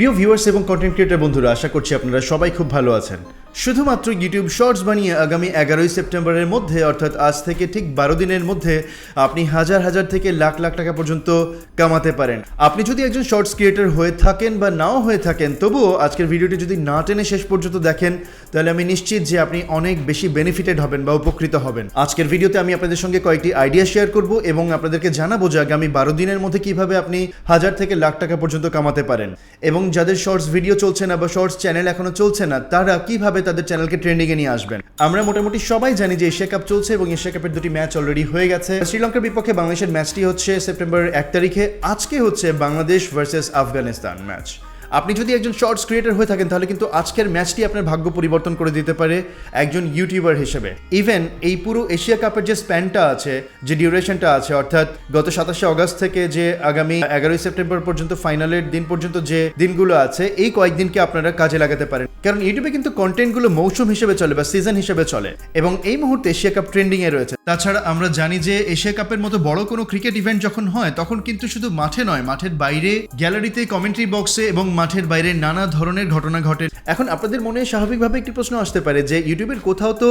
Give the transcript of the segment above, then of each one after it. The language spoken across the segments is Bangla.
প্রিয় ভিউয়ার্স এবং কন্টেন্ট ক্রিয়েটার বন্ধুরা আশা করছি আপনারা সবাই খুব ভালো আছেন। শুধুমাত্র ইউটিউব শর্টস বানিয়ে আগামী এগারোই সেপ্টেম্বরের মধ্যে, অর্থাৎ আজ থেকে ঠিক বারো দিনের মধ্যে, আপনি হাজার হাজার থেকে লাখ লাখ টাকা পর্যন্ত কামাতে পারেন। আপনি যদি একজন শর্টস ক্রিয়েটার হয়ে থাকেন বা নাও হয়ে থাকেন, তবুও আজকের ভিডিওটি যদি না টেনে শেষ পর্যন্ত দেখেন, তাহলে আমি নিশ্চিত যে আপনি অনেক বেশি বেনিফিটেড হবেন বা উপকৃত হবেন। আজকের ভিডিওতে আমি আপনাদের সঙ্গে কয়েকটি আইডিয়া শেয়ার করব এবং আপনাদেরকে জানাব যে আগামী বারো দিনের মধ্যে কীভাবে আপনি হাজার থেকে লাখ টাকা পর্যন্ত কামাতে পারেন। এবং যাদের শর্টস ভিডিও চলছে না বা শর্টস চ্যানেল এখনও চলছে না, তারা কীভাবে তাদের চ্যানেলকে ট্রেন্ডিংয়ে নিয়ে আসবেন। আমরা মোটামুটি সবাই জানি যে এশিয়া কাপ চলছে এবং এশিয়া কাপের দুটি ম্যাচ অলরেডি হয়ে গেছে। শ্রীলঙ্কার বিপক্ষে বাংলাদেশের ম্যাচটি হচ্ছে সেপ্টেম্বর এক তারিখে। আজকে হচ্ছে বাংলাদেশ ভার্সেস আফগানিস্তান ম্যাচ আপনি যদি একজন শর্টস ক্রিয়েটার হয়ে থাকেন, তাহলে কিন্তু আজকের ম্যাচটি আপনার ভাগ্য পরিবর্তন করে দিতে পারে একজন ইউটিউবার হিসেবে। ইভেন এই পুরো এশিয়া কাপের যে স্প্যানটা আছে, যে ডিউরেশনটা আছে, অর্থাৎ গত সাতাশে অগস্ট থেকে যে আগামী এগারোই সেপ্টেম্বর পর্যন্ত ফাইনালের দিন পর্যন্ত যে দিনগুলো আছে, এই কয়েকদিনকে আপনারা কাজে লাগাতে পারেন। কারণ ইউটিউবে কিন্তু কন্টেন্টগুলো মৌসুম হিসেবে চলে বা সিজন হিসেবে চলে। এবং এই মুহূর্তে এশিয়া কাপ ট্রেন্ডিং এ রয়েছে। তাছাড়া আমরা জানি যে এশিয়া কাপের মতো বড় কোনো ক্রিকেট ইভেন্ট যখন হয়, তখন কিন্তু শুধু মাঠে নয়, মাঠের বাইরে গ্যালারিতে, কমেন্ট্রি বক্সে এবং মাঠের বাইরে নানা ধরনের ঘটনা ঘটে। এখন আপনাদের মনে স্বাভাবিকভাবে একটি প্রশ্ন আসতে পারে যে, ইউটিউবের কোথাও তো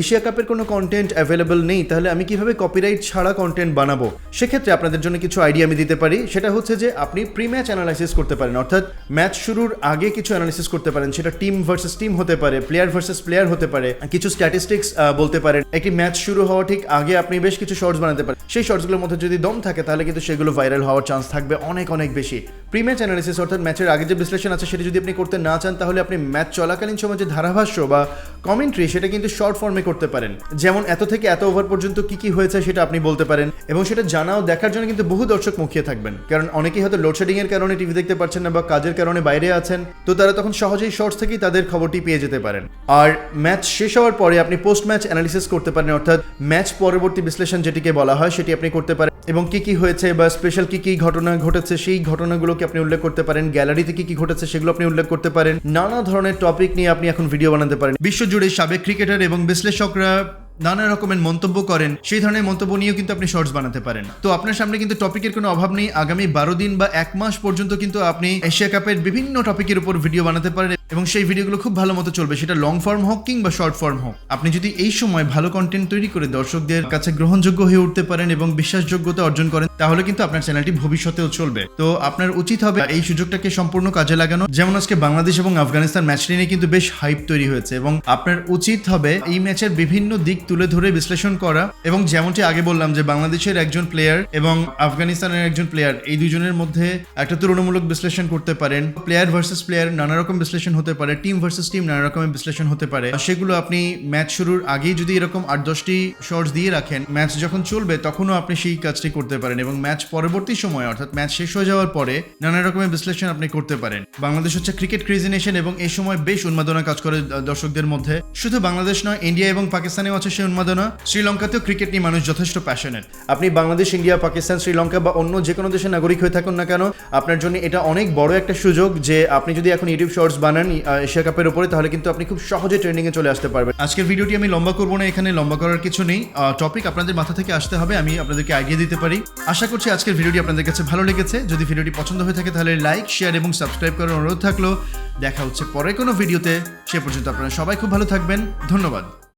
এশিয়া কাপের কোনো কন্টেন্ট অ্যাভেলেবল নেই, তাহলে আমি কীভাবে কপিরাইট ছাড়া কন্টেন্ট বানাবো? সেক্ষেত্রে আপনাদের জন্য কিছু আইডিয়া আমি দিতে পারি, সেটা হচ্ছে যে, আপনি প্রি ম্যাচ অ্যানালাইসিস করতে পারেন, অর্থাৎ ম্যাচ শুরুর আগে কিছু অ্যানালাইসিস করতে পারেন, সেটা টিম ভার্সেস টিম হতে পারে প্লেয়ার ভার্সেস প্লেয়ার হতে পারে, কিছু স্ট্যাটিস্টিক্স বলতে পারেন। একটি ম্যাচ শুরু হওয়া ঠিক আগে আপনি বেশ কিছু শর্টস বানাতে পারেন। সেই শর্টসগুলোর মধ্যে যদি দম থাকে, তাহলে কিন্তু সেগুলো ভাইরাল হওয়ার চান্স থাকবে অনেক অনেক বেশি। প্রি ম্যাচ অ্যানালিসিস অর্থাৎ ম্যাচের আগে যে বিশ্লেষণ আছে, সেটা যদি আপনি করতে না চান, তাহলে আপনি ম্যাচ চলাকালীন সময় যে ধারাভাষ্য বা কমেন্ট্রি সেটা কিন্তু শর্ট ফর্মে করতে পারেন। যেমন এত থেকে এত ওভার পর্যন্ত কি কি হয়েছে, সেটা আপনি বলতে পারেন। এবং সেটা জানাও, দেখার জন্য কিন্তু বহু দর্শক মুখিয়ে থাকবেন। কারণ অনেকেই হয়তো লোডশেডিং এর কারণে টিভি দেখতে পাচ্ছেন না বা কাজের কারণে বাইরে আছেন। তো তারা তখন সহজেই শর্টস থেকেই তাদের খবরটি পেয়ে যেতে পারেন। আর ম্যাচ শেষ হওয়ার পরে আপনি পোস্ট ম্যাচ অ্যানালিসিস করতে পারেন, অর্থাৎ ম্যাচ পরবর্তী বিশ্লেষণ যেটিকে বলা হয়, সেটি আপনি করতে পারেন। এবং কি কি হয়েছে বা স্পেশাল কি কি ঘটনা ঘটেছে, সেই ঘটনাগুলোকে আপনি উল্লেখ করতে পারেন। গ্যালারিতে কি কি ঘটেছে, সেগুলো আপনি উল্লেখ করতে পারেন। নানা ধরনের টপিক নিয়ে আপনি এখন ভিডিও বানাতে পারেন। বিশ্বজুড়ে সাবেক ক্রিকেটার এবং বিশ্লেষকরা নানা রকমের মন্তব্য করেন, সেই ধরনের মন্তব্য নিয়েও কিন্তু আপনি শর্টস বানাতে পারেন। তো আপনার সামনে কিন্তু টপিকের কোনো অভাব নেই। আগামী বারো দিন বা এক মাস পর্যন্ত কিন্তু আপনি এশিয়া কাপের বিভিন্ন টপিকের উপর ভিডিও বানাতে পারেন এবং সেই ভিডিওগুলো খুব ভালো মতো চলবে। সেটা লং ফর্ম হোক কিংবা শর্ট ফর্ম হোক। আপনি যদি এই সময় ভালো কন্টেন্ট তৈরি করে দর্শকদের কাছে গ্রহণযোগ্য হয়ে উঠতে পারেন এবং বিশ্বাসযোগ্যতা অর্জন করেন তাহলে কিন্তু আপনার চ্যানেলটি ভবিষ্যতেও চলবে। তো আপনার উচিত হবে এই সুযোগটাকে সম্পূর্ণ কাজে লাগানো। যেমন আজকে বাংলাদেশ এবং আফগানিস্তান ম্যাচ নিয়ে কিন্তু বেশ হাইপ তৈরি হয়েছে এবং আপনার উচিত হবে এই ম্যাচের বিভিন্ন দিক তুলে ধরে বিশ্লেষণ করা এবং যেমনটি আগে বললাম যে বাংলাদেশের একজন প্লেয়ার এবং আফগানিস্তানের একজন প্লেয়ার এই দুজনের মধ্যে একটা তুলনামূলক বিশ্লেষণ করতে পারেন। প্লেয়ার ভার্সেস প্লেয়ার নানা রকম বিশ্লেষণ হতে পারে টিম ভার্সেস টিম নানা রকমের বিশ্লেষণ হতে পারে। সেগুলো আপনি ম্যাচ শুরুর আগেই যদি এরকম আট দশটি শর্টস দিয়ে রাখেন ম্যাচ যখন চলবে তখনও আপনি সেই কাজটি করতে পারেন এবং ম্যাচ পরবর্তী সময়, অর্থাৎ ম্যাচ শেষ হয়ে যাওয়ার পরে, নানা রকমের বিশ্লেষণ আপনি করতে পারেন। বাংলাদেশ হচ্ছে ক্রিকেট ক্রেজি নেশন এবং এই সময় বেশ উন্মাদনা কাজ করে দর্শকদের মধ্যে। শুধু বাংলাদেশ নয় ইন্ডিয়া এবং পাকিস্তানেও আছে সেই উন্মাদনা। শ্রীলঙ্কাতেও ক্রিকেট নিয়ে মানুষ যথেষ্ট প্যাশনেট আপনি বাংলাদেশ ইন্ডিয়া পাকিস্তান, শ্রীলঙ্কা বা অন্য যে কোনো দেশের নাগরিক হয়ে থাকুন না কেন, আপনার জন্য এটা অনেক বড় একটা সুযোগ যে আপনি যদি এখন ইউটিউব শর্টস বানান এশিয়া কাপের উপরে, তাহলে কিন্তু আপনি খুব সহজে ট্রেন্ডিংয়ে চলে আসতে পারবেন। আজকের ভিডিওটি আমি লম্বা করব না, এখানে লম্বা করার কিছু নেই। টপিক আপনাদের মাথা থেকে আসতে হবে, আমি আপনাদেরকে আইডিয়া দিতে পারি। আশা করছি আজকের ভিডিওটি আপনাদের কাছে ভালো লেগেছে। যদি ভিডিওটি পছন্দ হয়ে থাকে তাহলে লাইক শেয়ার এবং সাবস্ক্রাইব করার অনুরোধ থাকল। দেখা হচ্ছে পরে কোনো ভিডিওতে। সে পর্যন্ত আপনারা সবাই খুব ভালো থাকবেন। ধন্যবাদ।